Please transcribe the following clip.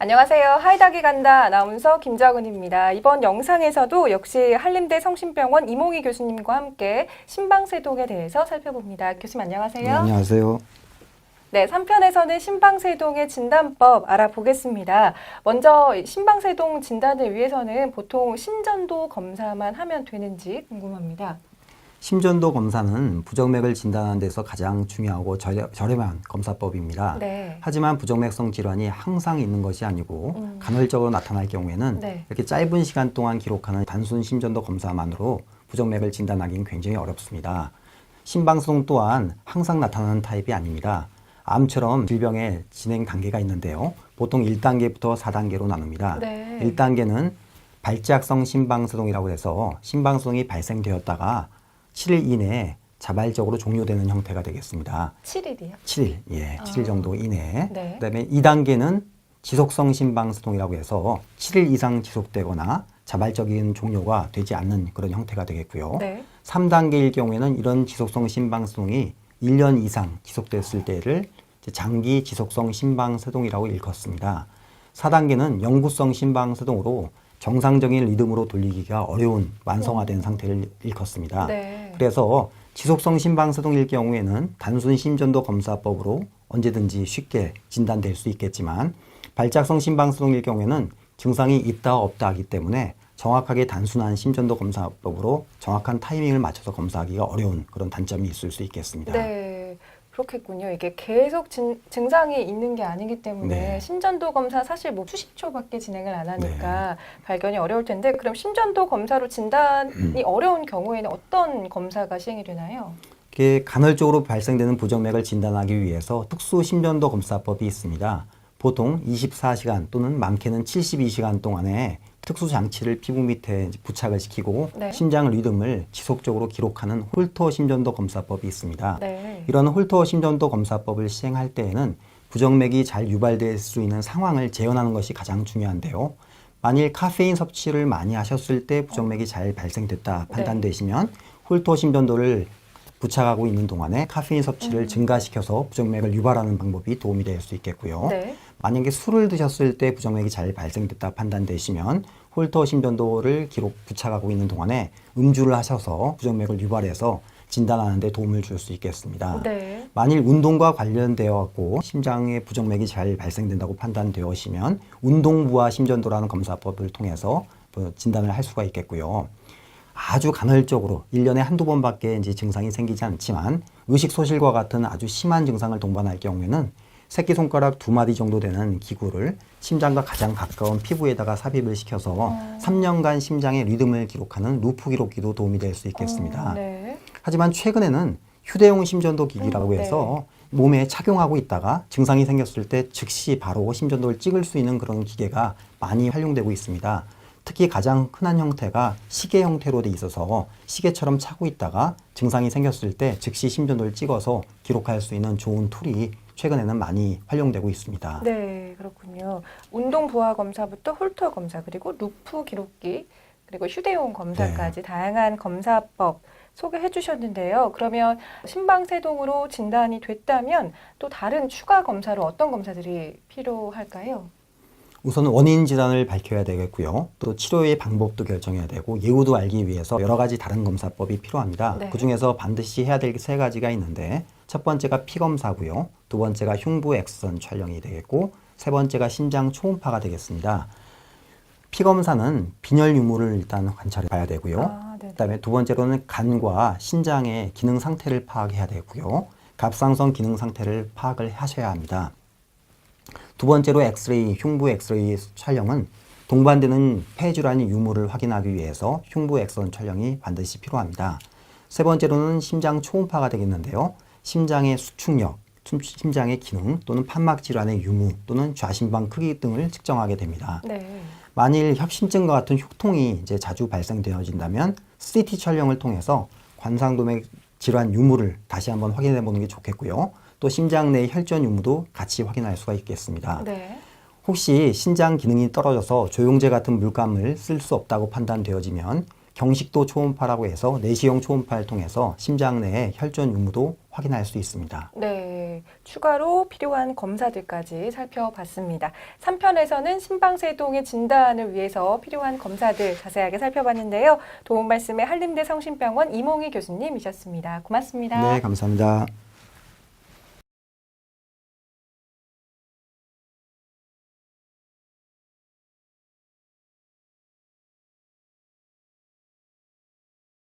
안녕하세요. 하이닥이 간다 아나운서 김정은입니다. 이번 영상에서도 역시 한림대 성심병원 이몽희 교수님과 함께 신방세동에 대해서 살펴봅니다. 교수님 안녕하세요. 네, 안녕하세요. 네, 3편에서는 신방세동의 진단법 알아보겠습니다. 먼저 신방세동 진단을 위해서는 보통 심전도 검사만 하면 되는지 궁금합니다. 심전도 검사는 부정맥을 진단하는 데서 가장 중요하고 저렴, 저렴한 검사법입니다. 네. 하지만 부정맥성 질환이 항상 있는 것이 아니고 음. 간헐적으로 나타날 경우에는 네. 이렇게 짧은 시간 동안 기록하는 단순 심전도 검사만으로 부정맥을 진단하기는 굉장히 어렵습니다. 심방송 또한 항상 나타나는 타입이 아닙니다. 암처럼 질병의 진행 단계가 있는데요. 보통 1단계부터 4단계로 나눕니다. 네. 1단계는 발작성 심방소동이라고 해서 심방소동이 발생되었다가 7일 이내에 자발적으로 종료되는 형태가 되겠습니다. 7일이요? 7일, 예, 아. 7일 정도 이내에. 네. 그다음에 2단계는 지속성 심방소동이라고 해서 7일 이상 지속되거나 자발적인 종료가 되지 않는 그런 형태가 되겠고요. 네. 3단계일 경우에는 이런 지속성 심방소동이 1년 이상 지속됐을 때를 장기 지속성 심방소동이라고 일컫습니다. 4단계는 영구성 심방소동으로 정상적인 리듬으로 돌리기가 어려운 완성화된 상태를 일컫습니다. 네. 그래서 지속성 심방소동일 경우에는 단순 심전도 검사법으로 언제든지 쉽게 진단될 수 있겠지만 발작성 심방소동일 경우에는 증상이 있다 없다 하기 때문에 정확하게 단순한 심전도 검사법으로 정확한 타이밍을 맞춰서 검사하기가 어려운 그런 단점이 있을 수 있겠습니다. 네, 그렇겠군요. 이게 계속 진- 증상이 있는 게 아니기 때문에 네. 심전도 검사 사실 뭐 수십 초밖에 진행을 안 하니까 네. 발견이 어려울 텐데 그럼 심전도 검사로 진단이 음. 어려운 경우에는 어떤 검사가 시행이 되나요? 이게 간헐적으로 발생되는 부정맥을 진단하기 위해서 특수 심전도 검사법이 있습니다. 보통 24시간 또는 많게는 72시간 동안에 특수 장치를 피부 밑에 부착을 시키고 네. 심장 리듬을 지속적으로 기록하는 홀터 심전도 검사법이 있습니다. 네. 이런 홀터 심전도 검사법을 시행할 때에는 부정맥이 잘 유발될 수 있는 상황을 재현하는 것이 가장 중요한데요. 만일 카페인 섭취를 많이 하셨을 때 부정맥이 잘 발생됐다 네. 판단되시면 홀터 심전도를 부착하고 있는 동안에 카페인 섭취를 증가시켜서 부정맥을 유발하는 방법이 도움이 될 수 있겠고요. 네. 만약에 술을 드셨을 때 부정맥이 잘 발생됐다 판단되시면 홀터 심전도를 기록 부착하고 있는 동안에 음주를 하셔서 부정맥을 유발해서 진단하는 데 도움을 줄 수 있겠습니다. 네. 만일 운동과 관련되어 갖고 심장에 부정맥이 잘 발생된다고 판단되어지면 운동부와 심전도라는 검사법을 통해서 그 진단을 할 수가 있겠고요. 아주 간헐적으로 일년에 한두 번밖에 이제 증상이 생기지 않지만 의식 소실과 같은 아주 심한 증상을 동반할 경우에는 새끼손가락 두 마디 정도 되는 기구를 심장과 가장 가까운 피부에다가 삽입을 시켜서 3년간 심장의 리듬을 기록하는 루프 기록기도 도움이 될 수 있겠습니다. 어, 네. 하지만 최근에는 휴대용 심전도 기기라고 음, 네. 해서 몸에 착용하고 있다가 증상이 생겼을 때 즉시 바로 심전도를 찍을 수 있는 그런 기계가 많이 활용되고 있습니다. 특히 가장 흔한 형태가 시계 형태로 돼 있어서 시계처럼 차고 있다가 증상이 생겼을 때 즉시 심전도를 찍어서 기록할 수 있는 좋은 툴이 최근에는 많이 활용되고 있습니다. 네, 그렇군요. 운동 부하 검사부터 홀터 검사 그리고 루프 기록기 그리고 휴대용 검사까지 다양한 검사법 소개해 주셨는데요. 그러면 심방세동으로 진단이 됐다면 또 다른 추가 검사로 어떤 검사들이 필요할까요? 우선 원인 질환을 밝혀야 되겠고요. 또 치료의 방법도 결정해야 되고 예후도 알기 위해서 여러 가지 다른 검사법이 필요합니다. 네. 그 중에서 반드시 해야 될 세 가지가 있는데 첫 번째가 피 검사고요. 두 번째가 흉부 엑선 촬영이 되겠고 세 번째가 심장 초음파가 되겠습니다. 피 검사는 빈혈 유무를 일단 관찰해 봐야 되고요. 아, 네. 그다음에 두 번째로는 간과 신장의 기능 상태를 파악해야 되고요. 갑상선 기능 상태를 파악을 하셔야 합니다. 두 번째로 엑스레이, 흉부 엑스레이 촬영은 동반되는 폐질환의 유무를 확인하기 위해서 흉부 엑선 촬영이 반드시 필요합니다. 세 번째로는 심장 초음파가 되겠는데요. 심장의 수축력, 춤- 심장의 기능 또는 판막 질환의 유무 또는 좌심방 크기 등을 측정하게 됩니다. 네. 만일 협심증과 같은 흉통이 이제 자주 발생되어진다면 CT 촬영을 통해서 관상도맥 질환 유무를 다시 한번 확인해 보는 게 좋겠고요. 또 심장 내 혈전 유무도 같이 확인할 수가 있겠습니다. 네. 혹시 신장 기능이 떨어져서 조영제 같은 물감을 쓸 수 없다고 판단되어지면 경식도 초음파라고 해서 내시경 초음파를 통해서 심장 내의 혈전 유무도 확인할 수 있습니다. 네. 추가로 필요한 검사들까지 살펴봤습니다. 3편에서는 심방세동의 진단을 위해서 필요한 검사들 자세하게 살펴봤는데요. 도움 말씀에 한림대 성심병원 이몽희 교수님이셨습니다. 고맙습니다. 네, 감사합니다.